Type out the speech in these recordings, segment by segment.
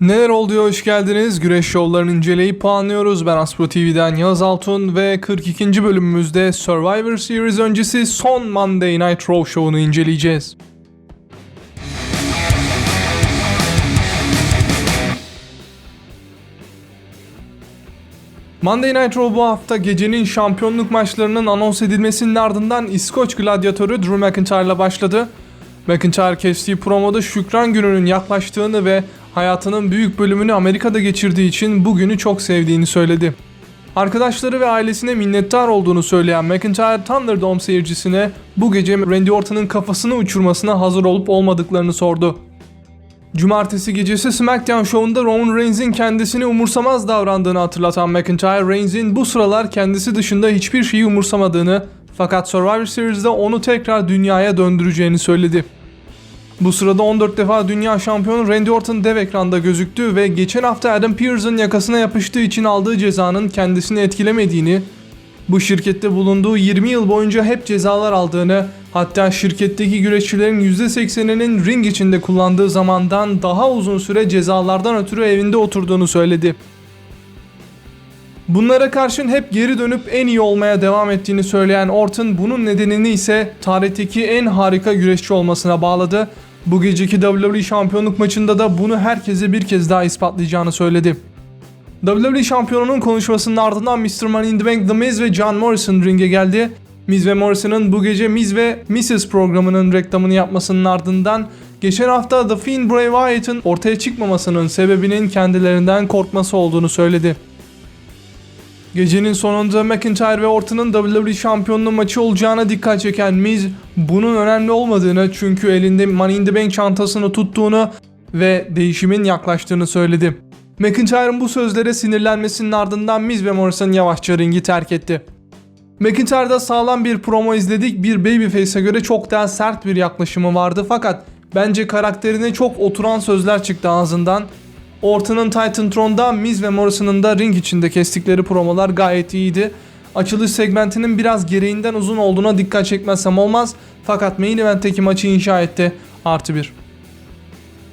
Neler oldu hoş geldiniz. Güreş şovlarını inceleyip puanlıyoruz. Ben Aspro TV'den Yağız Altun ve 42. bölümümüzde Survivor Series öncesi son Monday Night Raw şovunu inceleyeceğiz. Monday Night Raw bu hafta gecenin şampiyonluk maçlarının anons edilmesinin ardından İskoç gladyatörü Drew McIntyre ile başladı. McIntyre kestiği promoda Şükran Günü'nün yaklaştığını ve hayatının büyük bölümünü Amerika'da geçirdiği için bu günü çok sevdiğini söyledi. Arkadaşları ve ailesine minnettar olduğunu söyleyen McIntyre Thunderdome seyircisine bu gece Randy Orton'un kafasını uçurmasına hazır olup olmadıklarını sordu. Cumartesi gecesi SmackDown şovunda Roman Reigns'in kendisini umursamaz davrandığını hatırlatan McIntyre, Reigns'in bu sıralar kendisi dışında hiçbir şeyi umursamadığını fakat Survivor Series'de onu tekrar dünyaya döndüreceğini söyledi. Bu sırada 14 defa dünya şampiyonu Randy Orton dev ekranda gözüktü ve geçen hafta Adam Pearce'ın yakasına yapıştığı için aldığı cezanın kendisini etkilemediğini, bu şirkette bulunduğu 20 yıl boyunca hep cezalar aldığını, hatta şirketteki güreşçilerin %80'inin ring içinde kullandığı zamandan daha uzun süre cezalardan ötürü evinde oturduğunu söyledi. Bunlara karşın hep geri dönüp en iyi olmaya devam ettiğini söyleyen Orton bunun nedenini ise tarihteki en harika güreşçi olmasına bağladı. Bu geceki WWE şampiyonluk maçında da bunu herkese bir kez daha ispatlayacağını söyledi. WWE şampiyonunun konuşmasının ardından Mr. Money in the Bank The Miz ve John Morrison ringe geldi. Miz ve Morrison'ın bu gece Miz ve Mrs. programının reklamını yapmasının ardından geçen hafta The Fiend Bray Wyatt'ın ortaya çıkmamasının sebebinin kendilerinden korkması olduğunu söyledi. Gecenin sonunda McIntyre ve Orton'un WWE şampiyonluğu maçı olacağına dikkat çeken Miz bunun önemli olmadığını çünkü elinde Money in the Bank çantasını tuttuğunu ve değişimin yaklaştığını söyledi. McIntyre'ın bu sözlere sinirlenmesinin ardından Miz ve Morrison yavaşça ringi terk etti. McIntyre'da sağlam bir promo izledik. Bir babyface'e göre çok daha sert bir yaklaşımı vardı fakat bence karakterine çok oturan sözler çıktı ağzından. Orton'un Titan Throne'da Miz ve Morrison'ın da ring içinde kestikleri promolar gayet iyiydi. Açılış segmentinin biraz gereğinden uzun olduğuna dikkat çekmezsem olmaz. Fakat main event'teki maçı inşa etti. Artı bir.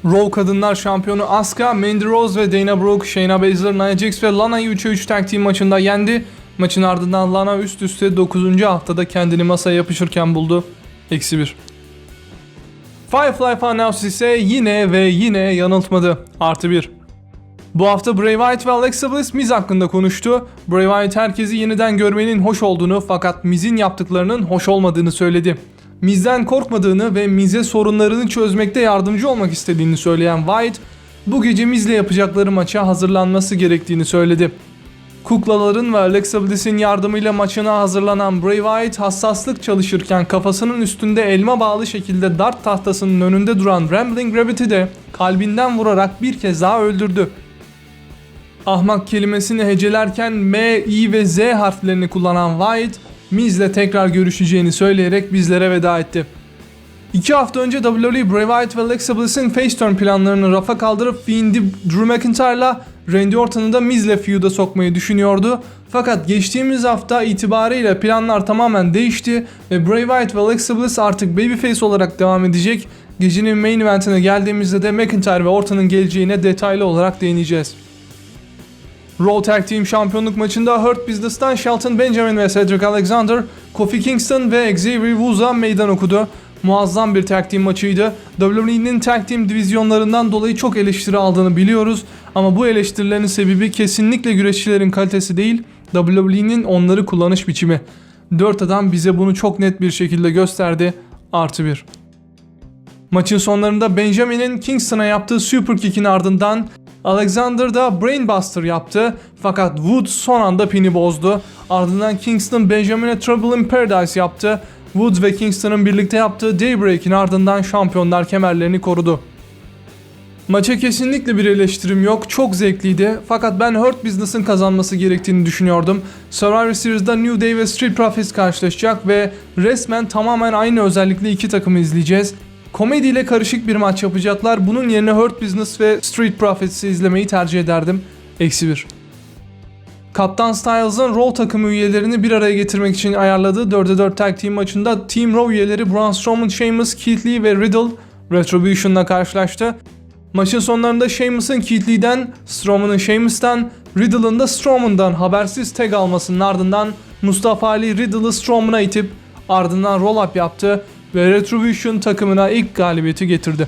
Raw Kadınlar Şampiyonu Asuka, Mandy Rose ve Dana Brooke, Shayna Baszler, Nia Jax ve Lana'yı 3'e 3 tag team maçında yendi. Maçın ardından Lana üst üste 9. haftada kendini masaya yapışırken buldu. Eksi 1. Firefly Funhouse ise yine ve yine yanıltmadı. Artı 1. Bu hafta Bray Wyatt ve Alexa Bliss Miz hakkında konuştu. Bray Wyatt herkesi yeniden görmenin hoş olduğunu fakat Miz'in yaptıklarının hoş olmadığını söyledi. Miz'den korkmadığını ve Miz'e sorunlarını çözmekte yardımcı olmak istediğini söyleyen Wyatt, bu gece Miz'le yapacakları maça hazırlanması gerektiğini söyledi. Kuklaların ve Alexa Bliss'in yardımıyla maçına hazırlanan Bray Wyatt hassaslık çalışırken kafasının üstünde elma bağlı şekilde dart tahtasının önünde duran Rambling Rabbit'i de kalbinden vurarak bir kez daha öldürdü. Ahmak kelimesini hecelerken M, I ve Z harflerini kullanan Wyatt, Miz'le tekrar görüşeceğini söyleyerek bizlere veda etti. İki hafta önce WWE Bray Wyatt ve Alexa Bliss'in face turn planlarını rafa kaldırıp Fiend'i Drew McIntyre'la Randy Orton'u da Miz'le feud'a sokmayı düşünüyordu. Fakat geçtiğimiz hafta itibariyle planlar tamamen değişti ve Bray Wyatt ve Alexa Bliss artık babyface olarak devam edecek. Gecenin main eventine geldiğimizde de McIntyre ve Orton'un geleceğine detaylı olarak değineceğiz. Raw Tag Team şampiyonluk maçında Hurt Business'tan Shelton Benjamin ve Cedric Alexander, Kofi Kingston ve Xavier Woods'a meydan okudu. Muazzam bir tag team maçıydı. WWE'nin tag team divizyonlarından dolayı çok eleştiri aldığını biliyoruz. Ama bu eleştirilerin sebebi kesinlikle güreşçilerin kalitesi değil, WWE'nin onları kullanış biçimi. 4 adam bize bunu çok net bir şekilde gösterdi. Artı 1. Maçın sonlarında Benjamin'in Kingston'a yaptığı super kick'in ardından Alexander da Brainbuster yaptı fakat Woods son anda pini bozdu. Ardından Kingston Benjamin'e Trouble in Paradise yaptı. Woods ve Kingston'ın birlikte yaptığı Daybreak'in ardından şampiyonlar kemerlerini korudu. Maça kesinlikle bir eleştirim yok. Çok zevkliydi. Fakat ben Hurt Business'ın kazanması gerektiğini düşünüyordum. Survivor Series'da New Day ve Street Profits karşılaşacak ve resmen tamamen aynı özellikle iki takımı izleyeceğiz. Komediyle karışık bir maç yapacaklar. Bunun yerine Hurt Business ve Street Profits'i izlemeyi tercih ederdim. Eksi 1. Kaptan Styles'ın Raw takımı üyelerini bir araya getirmek için ayarladığı 4'e 4 tag team maçında Team Raw üyeleri Braun Strowman, Sheamus, Keith Lee ve Riddle Retribution'la karşılaştı. Maçın sonlarında Sheamus'un Keith Lee'den, Strowman'ın Sheamus'tan, Riddle'ın da Strowman'dan habersiz tag almasının ardından Mustafa Ali Riddle'ı Strowman'a itip ardından roll up yaptı ve Retribution takımına ilk galibiyeti getirdi.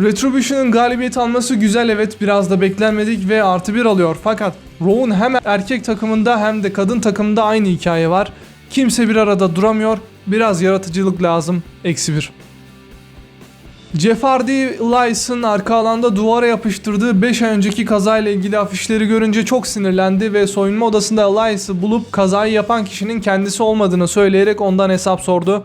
Retribution'ın galibiyet alması güzel evet biraz da beklenmedik ve artı bir alıyor fakat Raw'un hem erkek takımında hem de kadın takımında aynı hikaye var. Kimse bir arada duramıyor biraz yaratıcılık lazım eksi bir. Jeff Hardy, Elias'ın arka alanda duvara yapıştırdığı 5 ay önceki kazayla ilgili afişleri görünce çok sinirlendi ve soyunma odasında Elias'ı bulup kazayı yapan kişinin kendisi olmadığını söyleyerek ondan hesap sordu.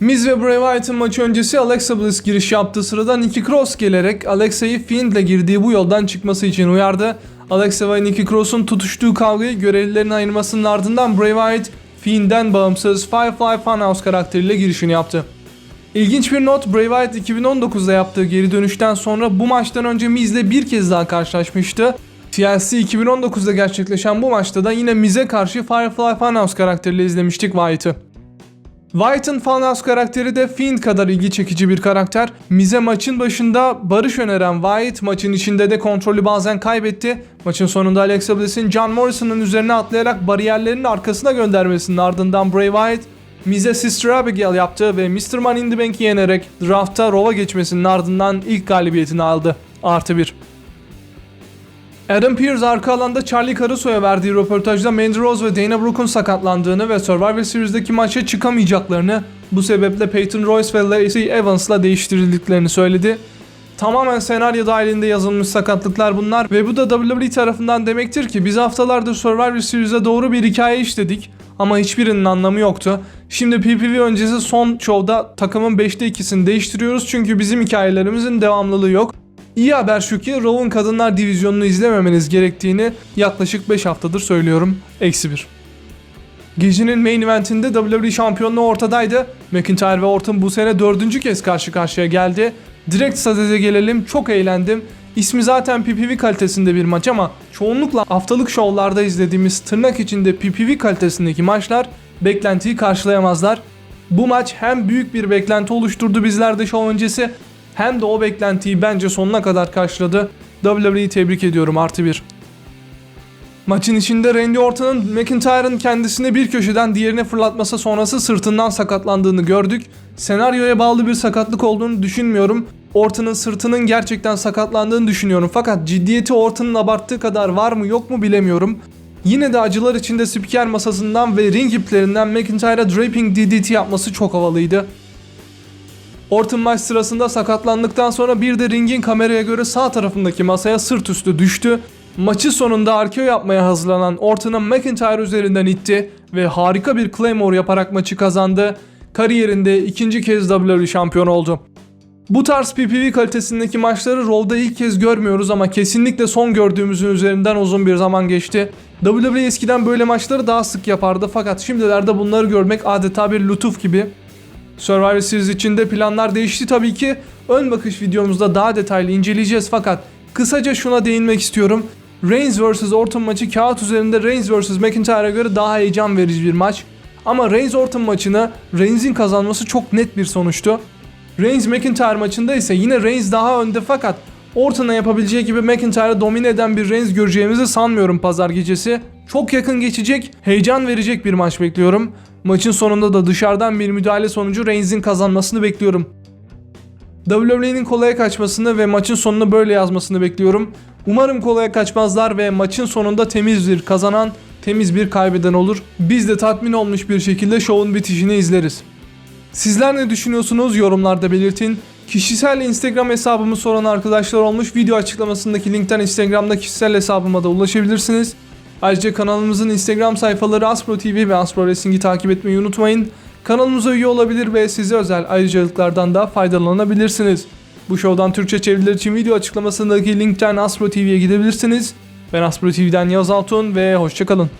Miz ve Bray Wyatt'ın maçı öncesi Alexa Bliss giriş yaptığı sırada Nikki Cross gelerek Alexa'yı Fiend'le girdiği bu yoldan çıkması için uyardı. Alexa ve Nikki Cross'un tutuştuğu kavgayı görevlilerin ayırmasının ardından Bray Wyatt Fiend'den bağımsız Firefly Funhouse karakteriyle girişini yaptı. İlginç bir not Bray Wyatt 2019'da yaptığı geri dönüşten sonra bu maçtan önce Miz'le bir kez daha karşılaşmıştı. TLC 2019'da gerçekleşen bu maçta da yine Miz'e karşı Firefly Funhouse karakteriyle izlemiştik Wyatt'ı. Wyatt'ın Funhouse karakteri de Fiend kadar ilgi çekici bir karakter. Miz'e maçın başında barış öneren Wyatt maçın içinde de kontrolü bazen kaybetti. Maçın sonunda Alexa Bliss'in John Morrison'ın üzerine atlayarak bariyerlerin arkasına göndermesinin ardından Bray Wyatt Miz'e Sister Abigail yaptı ve Mr. Money in the Bank'i yenerek draftta Raw'a geçmesinin ardından ilk galibiyetini aldı. Artı 1. Adam Pearce arka alanda Charlie Caruso'ya verdiği röportajda Mandy Rose ve Dana Brooke'un sakatlandığını ve Survivor Series'deki maça çıkamayacaklarını, bu sebeple Peyton Royce ve Lacey Evans'la değiştirildiklerini söyledi. Tamamen senaryo dahilinde yazılmış sakatlıklar bunlar ve bu da WWE tarafından demektir ki biz haftalardır Survivor Series'e doğru bir hikaye işledik ama hiçbirinin anlamı yoktu. Şimdi PPV öncesi son şovda takımın 5'te 2'sini değiştiriyoruz çünkü bizim hikayelerimizin devamlılığı yok. İyi haber şu ki Raw'un kadınlar divizyonunu izlememeniz gerektiğini yaklaşık 5 haftadır söylüyorum. Eksi 1. Gecenin main eventinde WWE şampiyonluğu ortadaydı. McIntyre ve Orton bu sene dördüncü kez karşı karşıya geldi. Direkt sadede gelelim çok eğlendim. İsmi zaten PPV kalitesinde bir maç ama çoğunlukla haftalık şovlarda izlediğimiz tırnak içinde PPV kalitesindeki maçlar beklentiyi karşılayamazlar. Bu maç hem büyük bir beklenti oluşturdu bizlerde şov öncesi hem de o beklentiyi bence sonuna kadar karşıladı. WWE'yi tebrik ediyorum artı bir. Maçın içinde Randy Orton'un McIntyre'ın kendisini bir köşeden diğerine fırlatması sonrası sırtından sakatlandığını gördük. Senaryoya bağlı bir sakatlık olduğunu düşünmüyorum. Orton'un sırtının gerçekten sakatlandığını düşünüyorum. Fakat ciddiyeti Orton'un abarttığı kadar var mı yok mu bilemiyorum. Yine de acılar içinde spiker masasından ve ring iplerinden McIntyre'a draping DDT yapması çok havalıydı. Orton maç sırasında sakatlandıktan sonra bir de ringin kameraya göre sağ tarafındaki masaya sırt üstü düştü. Maçı sonunda RKO yapmaya hazırlanan Orton'u McIntyre üzerinden itti ve harika bir Claymore yaparak maçı kazandı. Kariyerinde ikinci kez WWE şampiyon oldu. Bu tarz PPV kalitesindeki maçları Raw'da ilk kez görmüyoruz ama kesinlikle son gördüğümüzün üzerinden uzun bir zaman geçti. WWE eskiden böyle maçları daha sık yapardı fakat şimdilerde bunları görmek adeta bir lütuf gibi. Survivor Series içinde planlar değişti tabii ki. Ön bakış videomuzda daha detaylı inceleyeceğiz fakat kısaca şuna değinmek istiyorum. Reigns vs Orton maçı kağıt üzerinde Reigns vs McIntyre'a göre daha heyecan verici bir maç. Ama Reigns Orton maçını Reigns'in kazanması çok net bir sonuçtu. Reigns McIntyre maçında ise yine Reigns daha önde fakat Orton'a yapabileceği gibi McIntyre'ı domine eden bir Reigns göreceğimizi sanmıyorum pazar gecesi. Çok yakın geçecek, heyecan verecek bir maç bekliyorum. Maçın sonunda da dışarıdan bir müdahale sonucu Reigns'in kazanmasını bekliyorum. WWE'nin kolaya kaçmasını ve maçın sonunu böyle yazmasını bekliyorum. Umarım kolaya kaçmazlar ve maçın sonunda temiz bir kazanan, temiz bir kaybeden olur. Biz de tatmin olmuş bir şekilde şovun bitişini izleriz. Sizler ne düşünüyorsunuz yorumlarda belirtin. Kişisel Instagram hesabımı soran arkadaşlar olmuş. Video açıklamasındaki linkten Instagram'da kişisel hesabıma da ulaşabilirsiniz. Ayrıca kanalımızın Instagram sayfaları Aspro TV ve Aspro Wrestling'i takip etmeyi unutmayın. Kanalımıza üye olabilir ve size özel ayrıcalıklardan da faydalanabilirsiniz. Bu şovdan Türkçe çeviriler için video açıklamasındaki linkten Aspro TV'ye gidebilirsiniz. Ben Aspro TV'den Yaz Altun ve hoşçakalın.